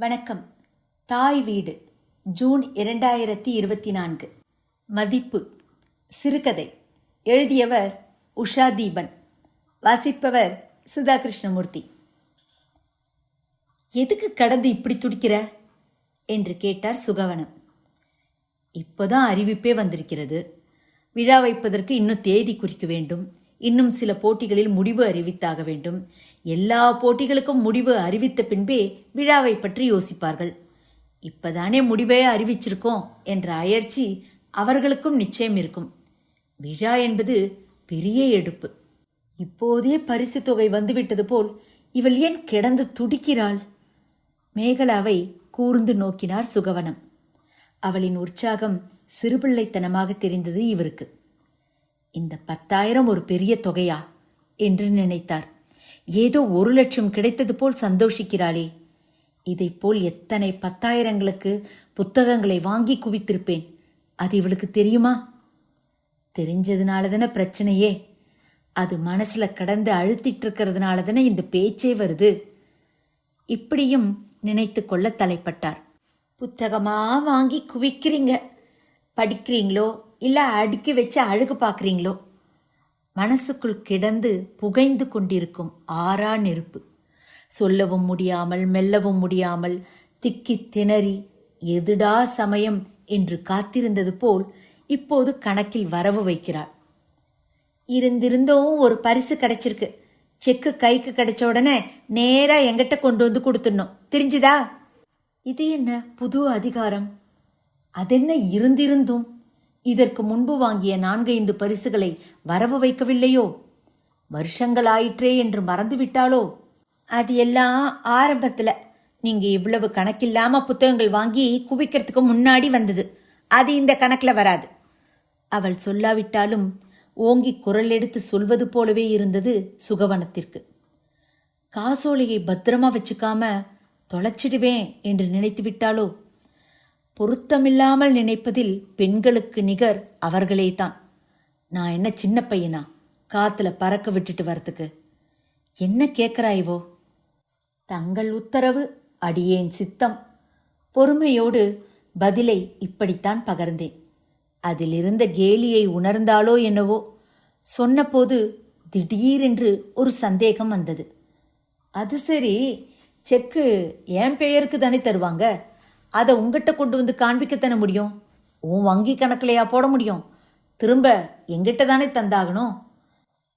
வணக்கம். தாய் வீடு ஜூன் இரண்டாயிரத்தி இருபத்தி நான்கு. மதிப்பு சிறுகதை. எழுதியவர் உஷா தீபன். வாசிப்பவர் சுதா கிருஷ்ணமூர்த்தி எதுக்கு கடந்து இப்படி துடிக்கிற? என்று கேட்டார் சுகவனம். இப்போதான் அறிவிப்பே வந்திருக்கிறது. விழா வைப்பதற்கு இன்னும் தேதி குறிக்க வேண்டும். இன்னும் சில போட்டிகளில் முடிவு அறிவித்தாக வேண்டும். எல்லா போட்டிகளுக்கும் முடிவு அறிவித்த பின்பே விழாவை பற்றி யோசிப்பார்கள். இப்பதானே முடிவே அறிவிச்சிருக்கோம் என்ற அயற்சி அவர்களுக்கும் நிச்சயம் இருக்கும். விழா என்பது பெரிய எடுப்பு. இப்போதே பரிசு தொகை வந்துவிட்டது போல் இவள் ஏன் கிடந்து துடிக்கிறாள்? மேகலாவை கூர்ந்து நோக்கினார் சுகவனம். அவளின் உற்சாகம் சிறுபிள்ளைத்தனமாக தெரிந்தது இவருக்கு. இந்த பத்தாயிரம் ஒரு பெரிய தொகையா? என்று நினைத்தார். ஏதோ ஒரு லட்சம் கிடைத்தது போல் சந்தோஷிக்கிறாளே. இதைப் போல் எத்தனை பத்தாயிரங்களுக்கு புத்தகங்களை வாங்கி குவித்திருப்பேன். அது இவளுக்கு தெரியுமா? தெரிஞ்சதுனால தானே பிரச்சனையே. அது மனசுல கடந்து அழுத்திட்டு இருக்கிறதுனால தானே இந்த பேச்சே வருது. இப்படியும் நினைத்து கொள்ள தலைப்பட்டார். புத்தகமா வாங்கி குவிக்கிறீங்க? படிக்கிறீங்களோ? இல்லை அடுக்கி வச்சு அழுகு பார்க்குறீங்களோ? மனசுக்குள் கிடந்து புகைந்து கொண்டிருக்கும் ஆறா நெருப்பு. சொல்லவும் முடியாமல் மெல்லவும் முடியாமல் திக்கி திணறி எதுடா சமயம்? என்று காத்திருந்தது போல் இப்போது கணக்கில் வரவு வைக்கிறாள். இருந்திருந்தும் ஒரு பரிசு கிடைச்சிருக்கு. செக்கு கைக்கு கிடைச்ச உடனே நேரா எங்கிட்ட கொண்டு வந்து கொடுத்துடணும். தெரிஞ்சுதா? இது என்ன புது அதிகாரம்? அதென்ன இருந்திருந்தும் இதற்கு முன்பு வாங்கிய நான்கைந்து பரிசுகளை வரவு வைக்கவில்லையோ? வருஷங்களாயிற்றே என்று மறந்துவிட்டாளோ? அது எல்லாம் ஆரம்பத்தில். நீங்கள் இவ்வளவு கணக்கில்லாமல் புத்தகங்கள் வாங்கி குவிக்கிறதுக்கு முன்னாடி வந்தது. அது இந்த கணக்கில் வராது. அவள் சொல்லாவிட்டாலும் ஓங்கி குரல் எடுத்து சொல்வது போலவே இருந்தது சுகவனத்திற்கு. காசோலையை பத்திரமா வச்சுக்காம தொலைச்சிடுவேன் என்று நினைத்து விட்டாளோ பொருத்தமில்லாமல் நினைப்பதில் பெண்களுக்கு நிகர் அவர்களே தான் நான் என்ன சின்ன பையனா? காத்துல பறக்க விட்டுட்டு வரத்துக்கு என்ன கேட்குறாய்வோ தங்கள் உத்தரவு அடியேன் சித்தம். பொறுமையோடு பதிலை இப்படித்தான் பகர்ந்தேன். அதிலிருந்த கேலியை உணர்ந்தாலோ என்னவோ சொன்னபோது திடீரென்று ஒரு சந்தேகம் வந்தது. அது சரி செக்கு என் பெயருக்கு தானே தருவாங்க? அதை உங்ககிட்ட கொண்டு வந்து காண்பிக்கத்தானே முடியும்? உன் வங்கி கணக்கிலையா போட முடியும்? திரும்ப எங்கிட்ட தானே தந்தாகணும்?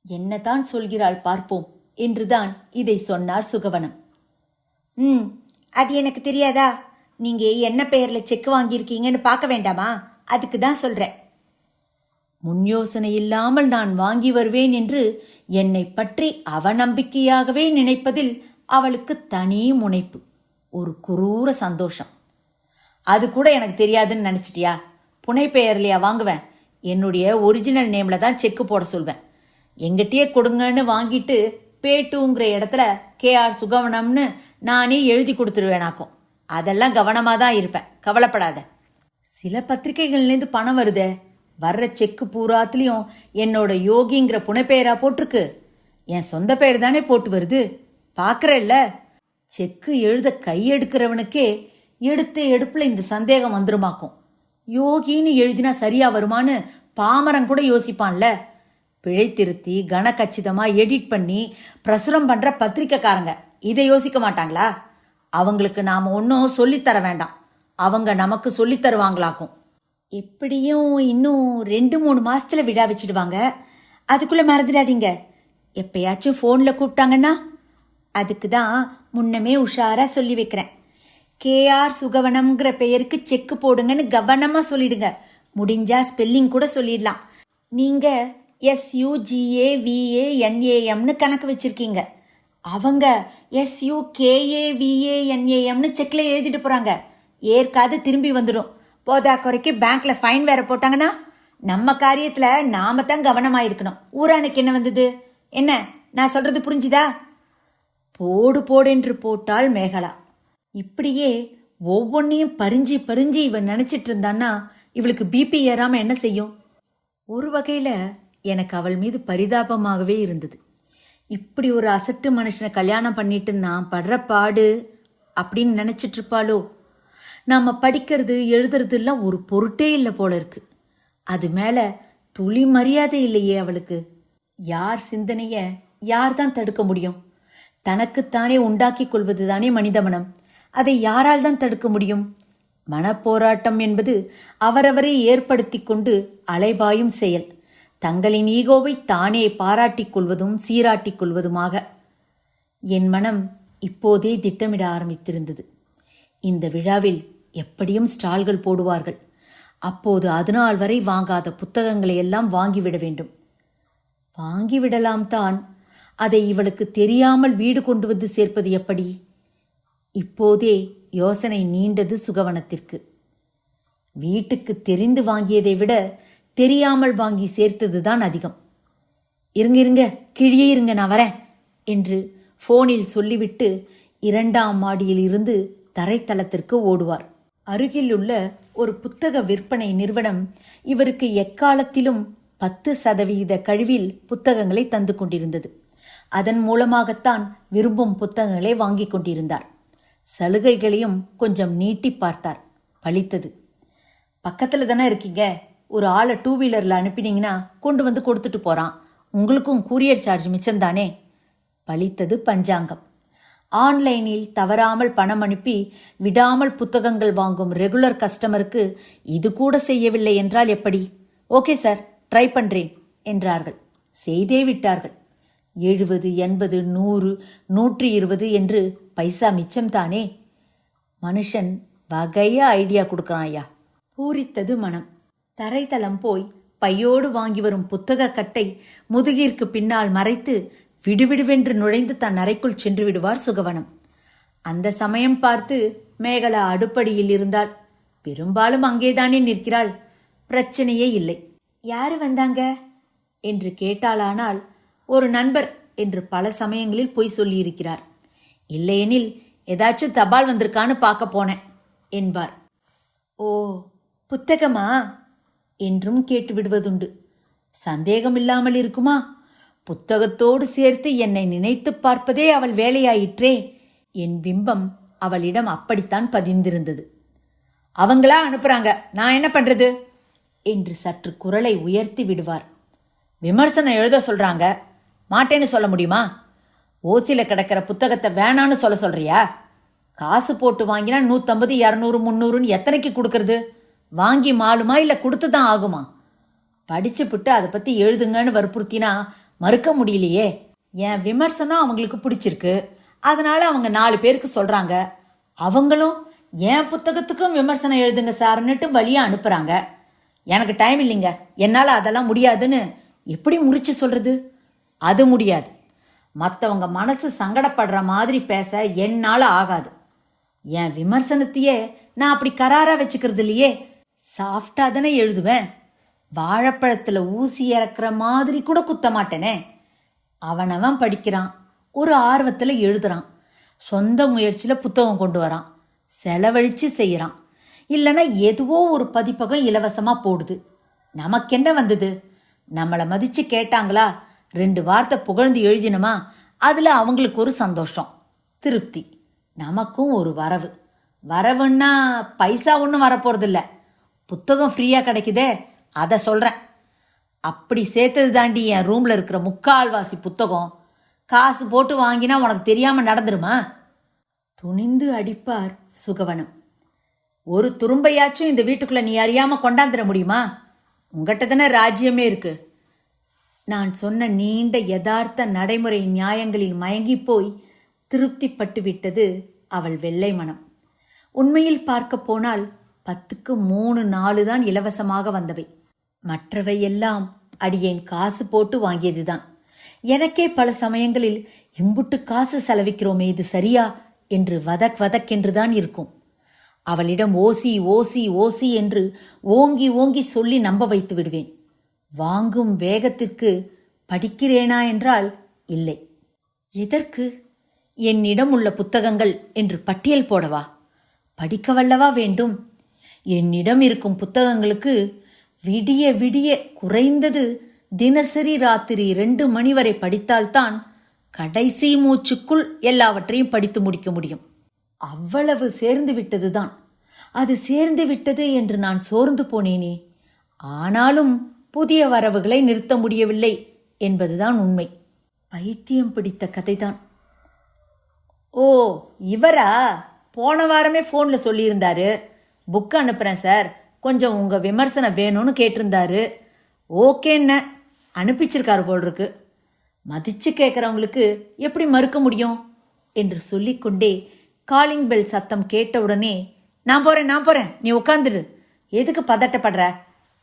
என்னதான் சொல்கிறாள் பார்ப்போம் என்றுதான் இதை சொன்னார் சுகவனம். ம் அது எனக்கு தெரியாதா? நீங்க என்ன பெயரில் செக் வாங்கியிருக்கீங்கன்னு பார்க்க வேண்டாமா? அதுக்கு தான் சொல்றேன். முன் யோசனை இல்லாமல் நான் வாங்கி வருவேன் என்று என்னை பற்றி அவநம்பிக்கையாகவே நினைப்பதில் அவளுக்கு தனி முனைப்பு ஒரு குரூர சந்தோஷம். அது கூட எனக்கு தெரியாதுன்னு நினச்சிட்டியா? புனை பெயர்லையா வாங்குவேன். என்னுடைய ஒரிஜினல் நேமில் தான் செக்கு போட சொல்வேன். எங்கிட்டயே கொடுங்கன்னு வாங்கிட்டு பேட்டுங்கிற இடத்துல கேஆர் சுகவனம்னு நானே எழுதி கொடுத்துருவேனாக்கும். அதெல்லாம் கவனமாக தான் இருப்பேன். கவலைப்படாத. சில பத்திரிகைகள்லேருந்து பணம் வருதே. வர்ற செக்கு பூராத்துலேயும் என்னோட யோகிங்கிற புனைப்பெயராக போட்டிருக்கு. என் சொந்த பெயர் தானே போட்டு வருது. பார்க்கறல்ல செக்கு எழுத கையெடுக்கிறவனுக்கே எடுத்த எடுப்பில் இந்த சந்தேகம் வந்துருமாக்கும். யோகின்னு எழுதினா சரியா வருமான்னு பாமரன் கூட யோசிப்பான்ல. பிழை திருத்தி கனக்கச்சிதமாக எடிட் பண்ணி பிரசுரம் பண்ற பத்திரிக்கைக்காரங்க. இதை யோசிக்க மாட்டாங்களா? அவங்களுக்கு நாம் ஒன்றும் சொல்லித்தர வேண்டாம். அவங்க நமக்கு சொல்லித் தருவாங்களாக்கும். எப்படியும் இன்னும் ரெண்டு மூணு மாசத்துல விழா வச்சிடுவாங்க. அதுக்குள்ளே மறந்துடாதீங்க. எப்பயாச்சும் ஃபோனில் கூப்பிட்டாங்கன்னா அதுக்கு தான் முன்னமே உஷாராக சொல்லி வைக்கிறேன். கேஆர் சுகவனம்ங்கிற பெயருக்கு செக்கு போடுங்கன்னு கவனமாக சொல்லிடுங்க. முடிஞ்சா ஸ்பெல்லிங் கூட சொல்லிடலாம். நீங்கள் எஸ்யூஜிஏ விஏ என்ஏஎம்னு கணக்கு வச்சிருக்கீங்க. அவங்க எஸ்யூ கேஏ விஏ என்ஏஎம்னு எழுதிட்டு போகிறாங்க ஏற்காது திரும்பி வந்துடும். போதா குறைக்கு பேங்க்கில் ஃபைன் வேற போட்டாங்கன்னா நம்ம காரியத்தில் நாம தான் கவனமாக இருக்கணும். ஊரானுக்கு என்ன வந்தது? என்ன? நான் சொல்கிறது புரிஞ்சுதா? போடு போடென்று போட்டால் மேகலா. இப்படியே ஒவ்வொன்றையும் பறிஞ்சு பறிஞ்சு இவன் நினச்சிட்டு இருந்தான்னா இவளுக்கு பிபி ஏறாமல் என்ன செய்யும்? ஒரு வகையில் எனக்கு அவள் மீது பரிதாபமாகவே இருந்தது. இப்படி ஒரு அசட்டு மனுஷனை கல்யாணம் பண்ணிட்டு நான் படுற பாடு அப்படின்னு நினச்சிட்டு இருப்பாளோ? நாம் படிக்கிறது எழுதுறதுலாம் ஒரு பொருட்டே இல்லை போல இருக்கு. அது மேலே துளி மரியாதை இல்லையே அவளுக்கு. யார் சிந்தனையை யார் தான் தடுக்க முடியும்? தனக்குத்தானே உண்டாக்கி கொள்வது தானே மனித மனம் அதை யாரால் தான் தடுக்க முடியும்? மனப்போராட்டம் என்பது அவரவரை ஏற்படுத்திக் கொண்டு அலைபாயும் செயல். தங்களின் ஈகோவை தானே பாராட்டிக் கொள்வதும் சீராட்டிக் கொள்வதுமாக. என் மனம் இப்போதே திட்டமிட ஆரம்பித்திருந்தது. இந்த விழாவில் எப்படியும் ஸ்டால்கள் போடுவார்கள். அப்போது அதுநாள் வரை வாங்காத புத்தகங்களை எல்லாம் வாங்கிவிட வேண்டும். வாங்கிவிடலாம் தான். அதை இவளுக்கு தெரியாமல் வீடு கொண்டு வந்து சேர்ப்பது எப்படி? இப்போதே யோசனை நீண்டது சுகவனத்திற்கு. வீட்டுக்கு தெரிந்து வாங்கியதை விட தெரியாமல் வாங்கி சேர்த்ததுதான் அதிகம். இருங்க இருங்க கிழியே இருங்க நான் வரேன் என்று ஃபோனில் சொல்லிவிட்டு இரண்டாம் மாடியில் இருந்து தரைத்தளத்திற்கு ஓடுவார். அருகில் உள்ள ஒரு புத்தக விற்பனை நிறுவனம் இவருக்கு எக்காலத்திலும் பத்து சதவீத கழிவில் புத்தகங்களை தந்து கொண்டிருந்தது. அதன் மூலமாகத்தான் விரும்பும் புத்தகங்களை வாங்கிக் கொண்டிருந்தார். சலுகைகளையும் கொஞ்சம் நீட்டி பார்த்தார். பழித்தது. பக்கத்தில் தானே இருக்கீங்க? ஒரு ஆளை டூ வீலரில் அனுப்பினீங்கன்னா கொண்டு வந்து கொடுத்துட்டு போகிறான் உங்களுக்கும் கூரியர் சார்ஜ் மிச்சம்தானே பழித்தது பஞ்சாங்கம். ஆன்லைனில் தவறாமல் பணம் அனுப்பி விடாமல் புத்தகங்கள் வாங்கும் ரெகுலர் கஸ்டமருக்கு இது கூட செய்யவில்லை என்றால் எப்படி? ஓகே சார் ட்ரை பண்ணுறேன் என்றார்கள். செய்தே விட்டார்கள். எழுபது எண்பது நூறு நூற்றி இருபது என்று பைசா மிச்சம்தானே மனுஷன் வகையா ஐடியா கொடுக்கறான் ஐயா. பூரித்தது மனம். தரைத்தளம் போய் பையோடு வாங்கி வரும் புத்தக கட்டை முதுகிற்கு பின்னால் மறைத்து விடுவிடுவென்று நுழைந்து தன் அறைக்குள் சென்று விடுவார் சுகவனம். அந்த சமயம் பார்த்து மேகலா அடுப்படியில் இருந்தால் பெரும்பாலும் அங்கேதானே நிற்கிறாள். பிரச்சனையே இல்லை. யாரு வந்தாங்க? என்று கேட்டாளானால் ஒரு நண்பர் என்று பல சமயங்களில் பொய் சொல்லியிருக்கிறார். இல்லையெனில் ஏதாச்சும் தபால் வந்திருக்கான்னு பார்க்க போனேன் என்பார். ஓ புத்தகமா? என்றும் கேட்டு விடுவதுண்டு சந்தேகம் இல்லாமல் இருக்குமா? புத்தகத்தோடு சேர்த்து என்னை நினைத்து பார்ப்பதே அவள் வேலையாயிற்றே என் பிம்பம் அவளிடம் அப்படித்தான் பதிந்திருந்தது. அவங்களா அனுப்புறாங்க நான் என்ன பண்றது? என்று சற்று குரலை உயர்த்தி விடுவார். விமர்சனம் எழுத சொல்றாங்க மாட்டேன்னு சொல்ல முடியுமா? ஓசில கிடக்கிற புத்தகத்தை வேணான்னு சொல்ல சொல்றியா? காசு போட்டு வாங்கினா நூத்தம்பது இரநூறு முந்நூறுன்னு எத்தனைக்கு கொடுக்கறது? வாங்கி மாலுமா இல்லை கொடுத்து தான் ஆகுமா படிச்சுப்புட்டு அதை பத்தி எழுதுங்கன்னு வற்புறுத்தினா மறுக்க முடியலையே. என் விமர்சனம் அவங்களுக்கு பிடிச்சிருக்கு. அதனால அவங்க நாலு பேருக்கு சொல்றாங்க. அவங்களும் என் புத்தகத்துக்கும் விமர்சனம் எழுதுங்க சார்னுட்டு வழியா அனுப்புறாங்க. எனக்கு டைம் இல்லைங்க. என்னால் அதெல்லாம் முடியாதுன்னு எப்படி முறிச்சு சொல்றது? அது முடியாது. மற்றவங்க மனசு சங்கடப்படுற மாதிரி பேச என்னால் ஆகாது. என் விமர்சனத்தையே நான் அப்படி கராராக வச்சுக்கிறது இல்லையே. சாஃப்டாக தானே எழுதுவேன். வாழைப்பழத்தில் ஊசி இறக்குற மாதிரி கூட குத்த மாட்டேனே. அவனவன் படிக்கிறான். ஒரு ஆர்வத்தில் எழுதுறான். சொந்த முயற்சியில் புத்தகம் கொண்டு வரான். செலவழித்து செய்கிறான் இல்லைன்னா எதுவோ ஒரு பதிப்பகம் இலவசமாக போடுது. நமக்கென்ன வந்தது? நம்மளை மதித்து கேட்டாங்களா? ரெண்டு வார்த்தை புகழ்ந்து எழுதினோமா அதில் அவங்களுக்கு ஒரு சந்தோஷம் திருப்தி. நமக்கும் ஒரு வரவு. வரவுன்னா பைசா ஒன்றும் வரப்போகிறதில்ல புத்தகம் ஃப்ரீயாக கிடைக்குதே அதை சொல்கிறேன் அப்படி சேர்த்தது தாண்டி என் ரூமில் இருக்கிற முக்கால்வாசி புத்தகம் காசு போட்டு வாங்கினா உனக்கு தெரியாமல் நடந்துருமா? துணிந்து அடிப்பார் சுகவனம். ஒரு துரும்பையாச்சும் இந்த வீட்டுக்குள்ளே நீ அறியாமல் கொண்டாந்துட முடியுமா? உங்ககிட்ட தானே ராஜ்யமே இருக்குது நான் சொன்ன நீண்ட யதார்த்த நடைமுறை நியாயங்களில் மயங்கி போய் திருப்திப்பட்டு விட்டது அவள் வெள்ளை மனம். உண்மையில் பார்க்க போனால் பத்துக்கு மூணு நாலு தான் இலவசமாக வந்தவை. மற்றவை எல்லாம் அடியேன் காசு போட்டு வாங்கியதுதான். எனக்கே பல சமயங்களில் இம்புட்டு காசு செலவிக்கிறோமே இது சரியா? என்று வதக் வதக்கென்றுதான் இருக்கும். அவளிடம் ஓசி ஓசி ஓசி என்று ஓங்கி ஓங்கி சொல்லி நம்ப வைத்து விடுவேன். வாங்கும் வேகத்திற்கு படிக்கிறேனா என்றால் இல்லை. எதற்கு? என்னிடம் உள்ள புத்தகங்கள் என்று பட்டியல் போடவா? படிக்கவல்லவா வேண்டும். என்னிடம் இருக்கும் புத்தகங்களுக்கு விடிய விடிய குறைந்தது தினசரி ராத்திரி ரெண்டு மணி வரை படித்தால்தான் கடைசி மூச்சுக்குள் எல்லாவற்றையும் படித்து முடிக்க முடியும். அவ்வளவு சேர்ந்து விட்டதுதான். அது சேர்ந்து விட்டது என்று நான் சோர்ந்து போனேனே. ஆனாலும் புதிய வரவுகளை நிறுத்த முடியவில்லை என்பதுதான் உண்மை. பைத்தியம் பிடித்த கதைதான். ஓ இவரா? போன வாரமே ஃபோனில் சொல்லியிருந்தாரு. புக் அனுப்புகிறேன் சார் கொஞ்சம் உங்கள் விமர்சனம் வேணும்னு கேட்டிருந்தாரு. ஓகேன்ன அனுப்பிச்சிருக்காரு போல் இருக்கு மதிச்சு கேட்குறவங்களுக்கு எப்படி மறுக்க முடியும்? என்று சொல்லிக்கொண்டே காலிங் பெல் சத்தம் கேட்டவுடனே நான் போகிறேன் நான் போகிறேன் நீ உட்காந்துரு எதுக்கு பதட்டப்படுற?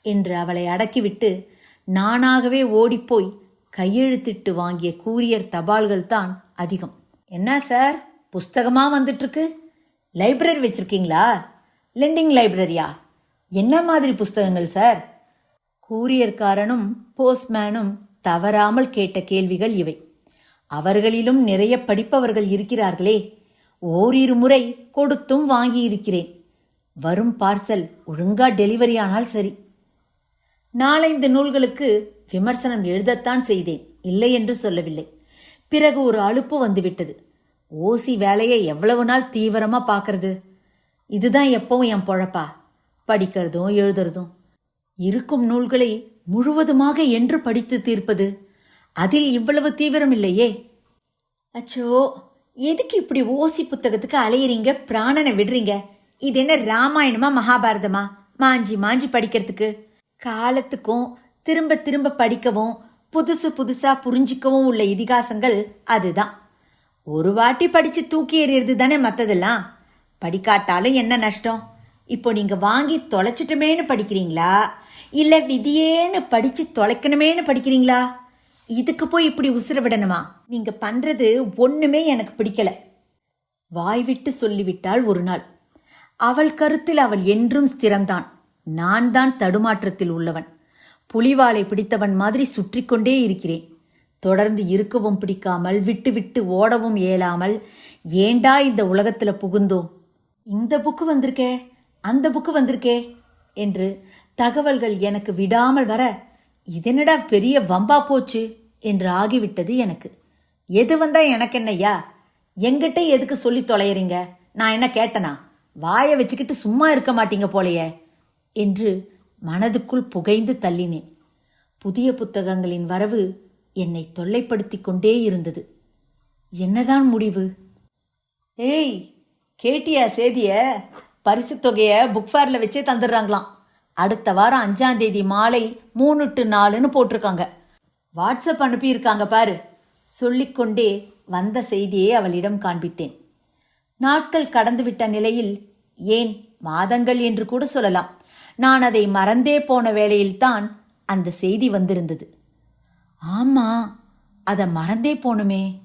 என்று அவளை அடக்கிவிட்டு நானாகவே ஓடிப்போய் கையெழுத்திட்டு வாங்கிய கூரியர் தபால்கள் தான் அதிகம். என்ன சார்? புஸ்தகமா வந்துட்டுருக்கு லைப்ரரி வச்சிருக்கீங்களா? லெண்டிங் லைப்ரரியா? என்ன மாதிரி புஸ்தகங்கள் சார்? கூரியர்காரனும் போஸ்ட்மேனும் தவறாமல் கேட்ட கேள்விகள் இவை. அவர்களிலும் நிறைய படிப்பவர்கள் இருக்கிறார்களே. ஓரிரு முறை கொடுத்தும் வாங்கியிருக்கிறேன். வரும் பார்சல் ஒழுங்கா டெலிவரி ஆனால் சரி. நாலைந்து நூல்களுக்கு விமர்சனம் எழுதத்தான் செய்தேன். இல்லை என்று சொல்லவில்லை. பிறகு ஒரு அலுப்பு வந்துவிட்டது. ஓசி வேலையை எவ்வளவு நாள் தீவிரமா பார்க்கறது? இதுதான் எப்பவும் என் பொழப்பா? படிக்கிறதும் எழுதுறதும். இருக்கும் நூல்களை முழுவதுமாக என்று படித்து தீர்ப்பது? அதில் இவ்வளவு தீவிரம் இல்லையே? அச்சோ எதுக்கு இப்படி ஓசி புத்தகத்துக்கு அலையிறீங்க? பிராணனை விடுறீங்க. இது என்ன ராமாயணமா மகாபாரதமா? மாஞ்சி மாஞ்சி படிக்கிறதுக்கு. காலத்துக்கும் திரும்ப திரும்ப படிக்கவும் புதுசு புதுசா புரிஞ்சிக்கவும் உள்ள இதிகாசங்கள் அதுதான். ஒரு வாட்டி படிச்சு தூக்கி எறியறது தானே மத்ததெல்லாம்? படிக்காட்டாலும் என்ன நஷ்டம்? இப்போ நீங்க வாங்கி தொலைச்சிட்டுமேன்னு படிக்கிறீங்களா? இல்ல விதியேன்னு படிச்சு தொலைக்கணுமேன்னு படிக்கிறீங்களா? இதுக்கு போய் இப்படி உசுர விடணுமா? நீங்க பண்றது ஒண்ணுமே எனக்கு பிடிக்கல. வாய்விட்டு சொல்லிவிட்டாள் ஒரு நாள். அவள் கருத்தில் அவள் என்றும் ஸ்திரம்தான். நான் தான் தடுமாற்றத்தில் உள்ளவன். புலிவாலை பிடித்தவன் மாதிரி சுற்றி கொண்டே இருக்கிறேன். தொடர்ந்து இருக்கவும் பிடிக்காமல் விட்டு விட்டு ஓடவும் இயலாமல் ஏண்டா இந்த உலகத்தில் புகுந்தோம்? இந்த புக்கு வந்திருக்கே? அந்த புக்கு வந்திருக்கே? என்று தகவல்கள் எனக்கு விடாமல் வர இதனடா பெரிய வம்பா போச்சு? என்று ஆகிவிட்டது எனக்கு. எது வந்தா எனக்கு என்னையா எங்கிட்ட எதுக்கு சொல்லி தொலையறீங்க? நான் என்ன கேட்டனா? வாயை வச்சுக்கிட்டு சும்மா இருக்க மாட்டீங்க போலையே. என்று மனதுக்குள் புகைந்து தள்ளினேன். புதிய புத்தகங்களின் வரவு என்னை தொல்லைப்படுத்தி கொண்டே இருந்தது. என்னதான் முடிவு? ஏய் கேட்டியா சேதிய? பரிசு தொகையை புக் ஃபேரில் வச்சே தந்துடுறாங்களாம். அடுத்த வாரம் அஞ்சாம் தேதி மாலை மூணு டு நாலுன்னு போட்டிருக்காங்க. வாட்ஸ்அப் அனுப்பியிருக்காங்க பாரு. சொல்லிக்கொண்டே வந்த செய்தியை அவளிடம் காண்பித்தேன். நாட்கள் கடந்துவிட்ட நிலையில் ஏன் மாதங்கள் என்று கூட சொல்லலாம். நான் அதை மறந்தே போன வேளையில்தான் அந்த செய்தி வந்திருந்தது. ஆமா அதை மறந்தே போணுமே.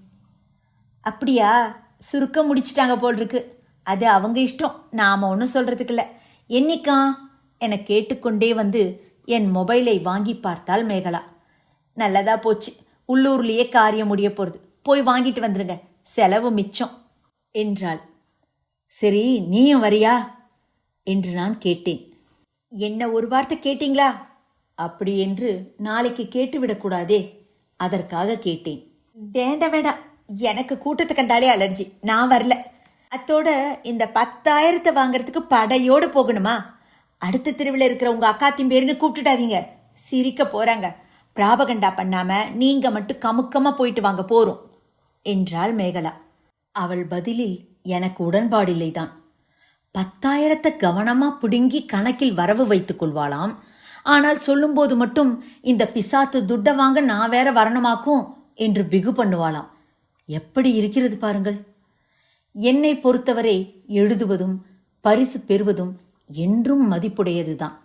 அப்படியா? சுருக்க முடிச்சிட்டாங்க போல் இருக்கு அது அவங்க இஷ்டம். நாம ஒன்றும் சொல்றதுக்கு இல்லை என்னைக்கா? என கேட்டுக்கொண்டே வந்து என் மொபைலை வாங்கி பார்த்தாள் மேகலா. நல்லதா போச்சு. உள்ளூர்லேயே காரியம் முடிய போறது. போய் வாங்கிட்டு வந்துருங்க. செலவு மிச்சம் என்றாள். சரி நீயும் வரியா? என்று நான் கேட்டேன். என்ன ஒரு வார்த்தை கேட்டீங்களா? அப்படி என்று நாளைக்கு கேட்டுவிடக்கூடாதே அதற்காக கேட்டேன். வேண்டாம் வேண்டாம் எனக்கு கூட்டத்தை கண்டாலே அலர்ஜி. நான் வரல. அத்தோட இந்த பத்தாயிரத்தை வாங்குறதுக்கு படையோடு போகணுமா? அடுத்த தெருவில் இருக்கிற உங்க அக்காத்தின் பேருன்னு கூப்பிட்டுடாதீங்க. சிரிக்க போறாங்க. பிராபகண்டா பண்ணாம நீங்க மட்டும் கமுக்கமா போயிட்டு வாங்க போறோம் என்றாள் மேகலா. அவள் பதிலில் எனக்கு உடன்பாடில்லைதான். பத்தாயிரத்தை கவனமா பிடுங்கி கணக்கில் வரவு வைத்துக் கொள்வாளாம். ஆனால் சொல்லும்போது மட்டும் இந்த பிசாத்து துட்ட வாங்க நான் வேற வரணுமாக்கும்? என்று பிகு பண்ணுவாளாம். எப்படி இருக்கிறது பாருங்கள். என்னை பொறுத்தவரை எழுதுவதும் பரிசு பெறுவதும் என்றும் மதிப்புடையதுதான்.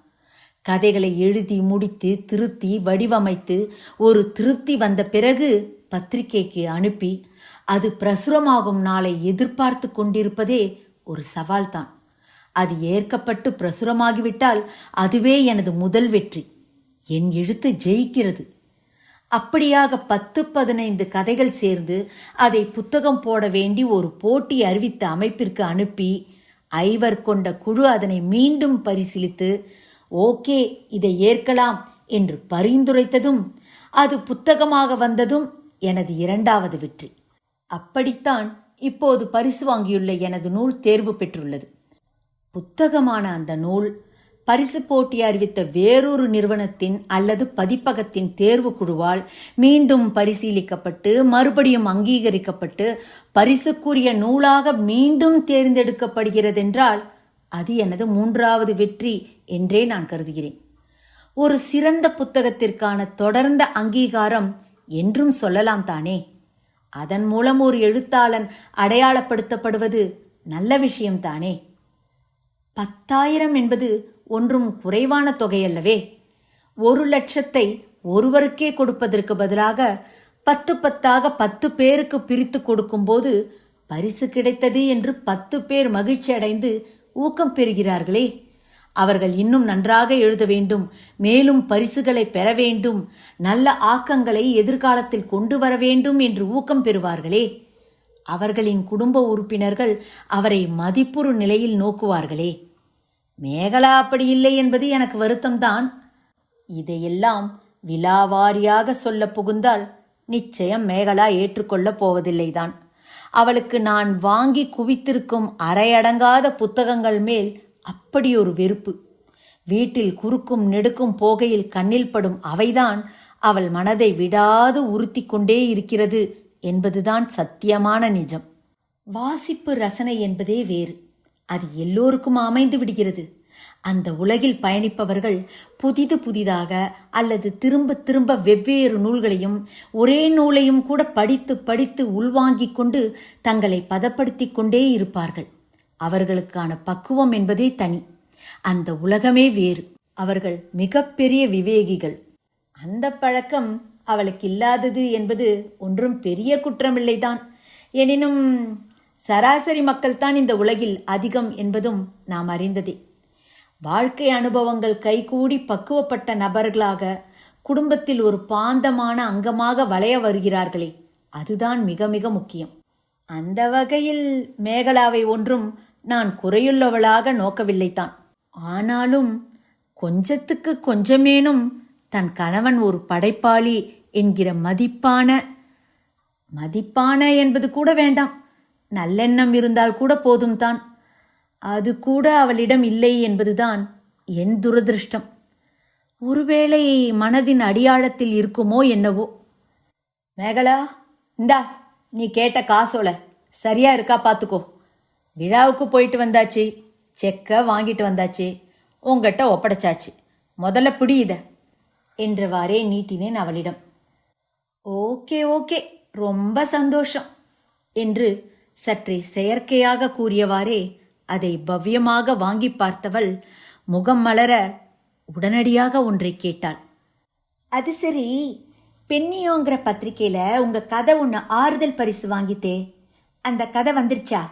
கதைகளை எழுதி முடித்து திருத்தி வடிவமைத்து ஒரு திருப்தி வந்த பிறகு பத்திரிகைக்கு அனுப்பி அது பிரசுரமாகும் நாளை எதிர்பார்த்து கொண்டிருப்பதே ஒரு சவால்தான். அது ஏற்கப்பட்டு பிரசுரமாகிவிட்டால் அதுவே எனது முதல் வெற்றி. என் எழுத்து ஜெயிக்கிறது. அப்படியாக பத்து பதினைந்து கதைகள் சேர்ந்து அதை புத்தகம் போட வேண்டி ஒரு போட்டி அறிவித்த அமைப்பிற்கு அனுப்பி ஐவர் கொண்ட குழு அதனை மீண்டும் பரிசீலித்து ஓகே இதை ஏற்கலாம் என்று பரிந்துரைத்ததும் அது புத்தகமாக வந்ததும் எனது இரண்டாவது வெற்றி. அப்படித்தான் இப்போது பரிசு வாங்கியுள்ள எனது நூல் தேர்வு பெற்றுள்ளது. புத்தகமான அந்த நூல் பரிசு போட்டி அறிவித்த வேறொரு நிறுவனத்தின் அல்லது பதிப்பகத்தின் தேர்வு குழுவால் மீண்டும் பரிசீலிக்கப்பட்டு மறுபடியும் அங்கீகரிக்கப்பட்டு பரிசுக்குரிய நூலாக மீண்டும் தேர்ந்தெடுக்கப்படுகிறதென்றால் அது எனது மூன்றாவது வெற்றி என்றே நான் கருதுகிறேன். ஒரு சிறந்த புத்தகத்திற்கான தொடர்ந்த அங்கீகாரம் என்றும் சொல்லலாம் தானே. அதன் மூலம் ஒரு எழுத்தாளன் அடையாளப்படுத்தப்படுவது நல்ல விஷயம்தானே பத்தாயிரம் என்பது ஒன்றும் குறைவான தொகையல்லவே. ஒரு லட்சத்தை ஒருவருக்கே கொடுப்பதற்கு பதிலாக பத்து பத்தாக பத்து பேருக்கு பிரித்து கொடுக்கும்போது பரிசு கிடைத்தது என்று பத்து பேர் மகிழ்ச்சி அடைந்து ஊக்கம் பெறுகிறார்களே. அவர்கள் இன்னும் நன்றாக எழுத வேண்டும் மேலும் பரிசுகளை பெற வேண்டும் நல்ல ஆக்கங்களை எதிர்காலத்தில் கொண்டு வர வேண்டும் என்று ஊக்கம் பெறுவார்களே. அவர்களின் குடும்ப உறுப்பினர்கள் அவரை மதிப்புறு நிலையில் நோக்குவார்களே. மேகலா அப்படி இல்லை என்பது எனக்கு வருத்தம்தான். இதையெல்லாம் விலாவாரியாக சொல்ல புகுந்தால் நிச்சயம் மேகலா ஏற்றுக்கொள்ளப் போவதில்லைதான். அவளுக்கு நான் வாங்கி குவித்திருக்கும் அரையடங்காத புத்தகங்கள் மேல் அப்படி ஒரு வெறுப்பு. வீட்டில் குறுக்கும் நெடுக்கும் போகையில் கண்ணில் படும் அவைதான் அவள் மனதை விடாது உறுத்தி கொண்டே இருக்கிறது என்பதுதான் சத்தியமான நிஜம். வாசிப்பு ரசனை என்பதே வேறு. அது எல்லோருக்கும் அமைந்து விடுகிறது. அந்த உலகில் பயணிப்பவர்கள் புதிது புதிதாக அல்லது திரும்ப திரும்ப வெவ்வேறு நூல்களையும் ஒரே நூலையும் கூட படித்து படித்து உள்வாங்கிக் கொண்டு தங்களை பதப்படுத்தி கொண்டே இருப்பார்கள். அவர்களுக்கான பக்குவம் என்பதே தனி. அந்த உலகமே வேறு. அவர்கள் மிகப்பெரிய விவேகிகள். அந்த பழக்கம் அவளுக்கு இல்லாதது என்பது ஒன்றும் பெரிய குற்றமில்லைதான். எனினும் சராசரி மக்கள்தான் இந்த உலகில் அதிகம் என்பதும் நாம் அறிந்ததே. வாழ்க்கை அனுபவங்கள் கைகூடி பக்குவப்பட்ட நபர்களாக குடும்பத்தில் ஒரு பாந்தமான அங்கமாக வளைய வருகிறார்களே அதுதான் மிக மிக முக்கியம். அந்த வகையில் மேகலாவை ஒன்றும் நான் குறையுள்ளவளாக நோக்கவில்லைதான். ஆனாலும் கொஞ்சத்துக்கு கொஞ்சமேனும் தன் கணவன் ஒரு படைப்பாளி என்கிற மதிப்பான மதிப்பான என்பது கூட வேண்டாம். நல்லெண்ணம் இருந்தால் கூட போதும் தான். அது கூட அவளிடம் இல்லை என்பதுதான் என் துரதிருஷ்டம். ஒருவேளை மனதின் அடியாழத்தில் இருக்குமோ என்னவோ. மேகலா இந்தா நீ கேட்ட காசோல. சரியா இருக்கா பார்த்துக்கோ விழாவுக்கு போயிட்டு வந்தாச்சு. செக்கை வாங்கிட்டு வந்தாச்சு. உங்ககிட்ட ஒப்படைச்சாச்சு. முதல்ல பிடி இத என்றவாறே நீட்டினேன் அவளிடம். ஓகே ஓகே ரொம்ப சந்தோஷம் என்று சற்றே செயற்கையாக கூறியவாறே அதை பவ்யமாக வாங்கி பார்த்தவள் முகம் மலர உடனடியாக ஒன்றை கேட்டாள். அது சரி பெண்ணியோங்கிற பத்திரிக்கையில உங்க கதை ஒன்று ஆறுதல் பரிசு வாங்கித்தே. அந்த கதை வந்துருச்சா?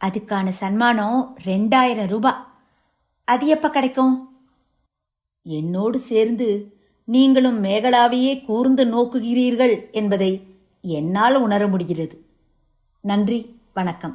அதுக்கான சன்மானம் ரெண்டாயிரம் ரூபாய் அது எப்ப கிடைக்கும்? என்னோடு சேர்ந்து நீங்களும் மேகலாவையே கூர்ந்து நோக்குகிறீர்கள் என்பதை என்னால் உணர முடிகிறது. நன்றி வணக்கம்.